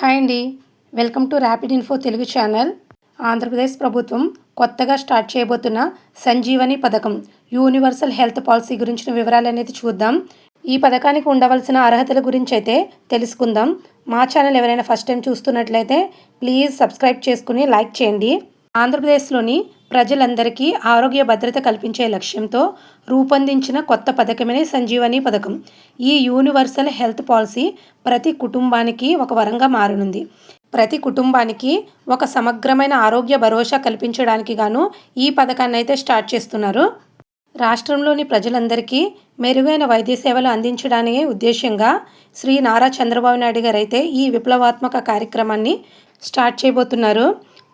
Hi అండి. Welcome to Rapid Info Telugu channel. Andhra Pradesh ప్రభుత్వం కొత్తగా స్టార్ట్ చేయబోతున్న సంజీవని పథకం యూనివర్సల్ హెల్త్ పాలసీ గురించిన వివరాలు అనేది చూద్దాం. ఈ పథకానికి ఉండవలసిన అర్హతల గురించి అయితే తెలుసుకుందాం. మా ఛానల్ ఎవరైనా ఫస్ట్ టైం చూస్తున్నట్లయితే ప్లీజ్ సబ్స్క్రైబ్ చేసుకుని లైక్ చేయండి. ఆంధ్రప్రదేశ్లోని ప్రజలందరికీ ఆరోగ్య భద్రత కల్పించే లక్ష్యంతో రూపొందించిన కొత్త పథకమే సంజీవని పథకం. ఈ యూనివర్సల్ హెల్త్ పాలసీ ప్రతి కుటుంబానికి ఒక వరంగా మారనుంది. ప్రతి కుటుంబానికి ఒక సమగ్రమైన ఆరోగ్య భరోసా కల్పించడానికి గాను ఈ పథకాన్ని అయితే స్టార్ట్ చేస్తున్నారు. రాష్ట్రంలోని ప్రజలందరికీ మెరుగైన వైద్య సేవలు అందించడానికి ఉద్దేశంగా శ్రీ నారా చంద్రబాబు నాయుడు గారు అయితే ఈ విప్లవాత్మక కార్యక్రమాన్ని స్టార్ట్ చేయబోతున్నారు.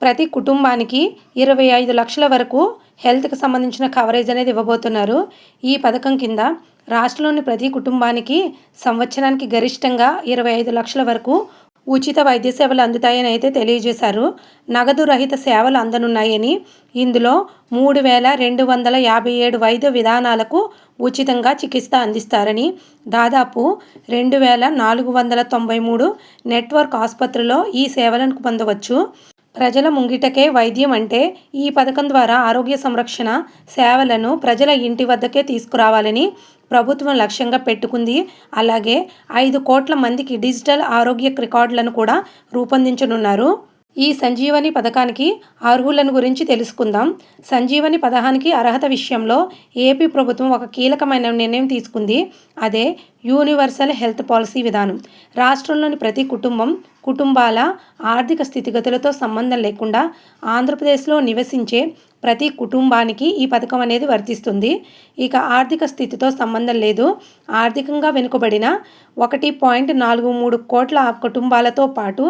ప్రతి కుటుంబానికి ఇరవై ఐదు లక్షల వరకు హెల్త్కి సంబంధించిన కవరేజ్ అనేది ఇవ్వబోతున్నారు. ఈ పథకం కింద రాష్ట్రంలోని ప్రతి కుటుంబానికి సంవత్సరానికి గరిష్టంగా ఇరవై ఐదు లక్షల వరకు ఉచిత వైద్య సేవలు అందుతాయని అయితే తెలియజేశారు. నగదు రహిత సేవలు అందనున్నాయని ఇందులో మూడు వేల రెండు వందల యాభై ఏడు వైద్య విధానాలకు ఉచితంగా చికిత్స అందిస్తారని దాదాపు రెండు వేల నాలుగు వందల తొంభై మూడు నెట్వర్క్ ఆసుపత్రిలో ఈ సేవలను పొందవచ్చు. ప్రజల ముంగిటకే వైద్యం అంటే ఈ పథకం ద్వారా ఆరోగ్య సంరక్షణ సేవలను ప్రజల ఇంటి వద్దకే తీసుకురావాలని ప్రభుత్వం లక్ష్యంగా పెట్టుకుంది. అలాగే ఐదు కోట్ల మందికి డిజిటల్ ఆరోగ్య రికార్డులను కూడా రూపొందించనున్నారు. ఈ సంజీవని పథకానికి అర్హులను గురించి తెలుసుకుందాం. సంజీవని పథకానికి అర్హత విషయంలో ఏపీ ప్రభుత్వం ఒక కీలకమైన నిర్ణయం తీసుకుంది. అదే యూనివర్సల్ హెల్త్ పాలసీ విధానం. రాష్ట్రంలోని ప్రతి కుటుంబం కుటుంబాల ఆర్థిక స్థితిగతులతో సంబంధం లేకుండా ఆంధ్రప్రదేశ్లో నివసించే ప్రతి కుటుంబానికి ఈ పథకం అనేది వర్తిస్తుంది. ఇక ఆర్థిక స్థితితో సంబంధం లేదు. ఆర్థికంగా వెనుకబడిన ఒకటి పాయింట్ నాలుగు మూడు కోట్ల కుటుంబాలతో పాటు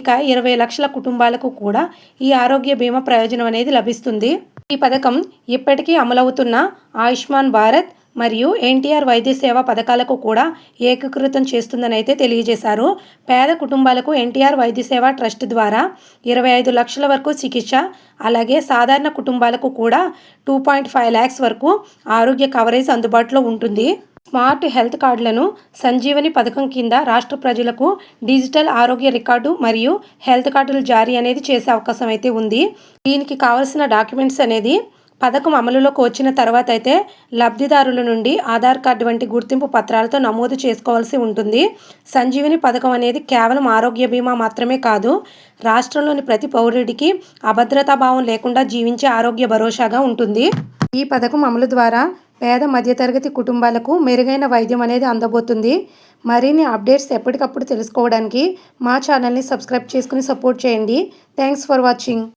ఇక ఇరవై లక్షల కుటుంబాలకు కూడా ఈ ఆరోగ్య బీమా ప్రయోజనం అనేది లభిస్తుంది. ఈ పథకం ఇప్పటికీ అమలవుతున్న ఆయుష్మాన్ భారత్ మరియు ఎన్టీఆర్ వైద్య సేవ పథకాలకు కూడా ఏకీకృతం చేస్తుందనైతే తెలియజేశారు. పేద కుటుంబాలకు ఎన్టీఆర్ వైద్య సేవ ట్రస్ట్ ద్వారా ఇరవై ఐదు లక్షల వరకు చికిత్స అలాగే సాధారణ కుటుంబాలకు కూడా టూ పాయింట్ ఫైవ్ ల్యాక్స్ వరకు ఆరోగ్య కవరేజ్ అందుబాటులో ఉంటుంది. స్మార్ట్ హెల్త్ కార్డులను సంజీవని పథకం కింద రాష్ట్ర ప్రజలకు డిజిటల్ ఆరోగ్య రికార్డు మరియు హెల్త్ కార్డులు జారీ అనేది చేసే అవకాశం అయితే ఉంది. దీనికి కావలసిన డాక్యుమెంట్స్ అనేది పథకం అమలులోకి వచ్చిన తర్వాత అయితే లబ్ధిదారుల నుండి ఆధార్ కార్డు వంటి గుర్తింపు పత్రాలతో నమోదు చేసుకోవాల్సి ఉంటుంది. సంజీవిని పథకం అనేది కేవలం ఆరోగ్య బీమా మాత్రమే కాదు రాష్ట్రంలోని ప్రతి పౌరుడికి అభద్రతాభావం లేకుండా జీవించే ఆరోగ్య భరోసాగా ఉంటుంది. ఈ పథకం అమలు ద్వారా పేద మధ్యతరగతి కుటుంబాలకు మెరుగైన వైద్యం అనేది అందబోతుంది. మరిన్ని అప్డేట్స్ ఎప్పటికప్పుడు తెలుసుకోవడానికి మా ఛానల్ని సబ్స్క్రైబ్ చేసుకుని సపోర్ట్ చేయండి. Thanks for watching.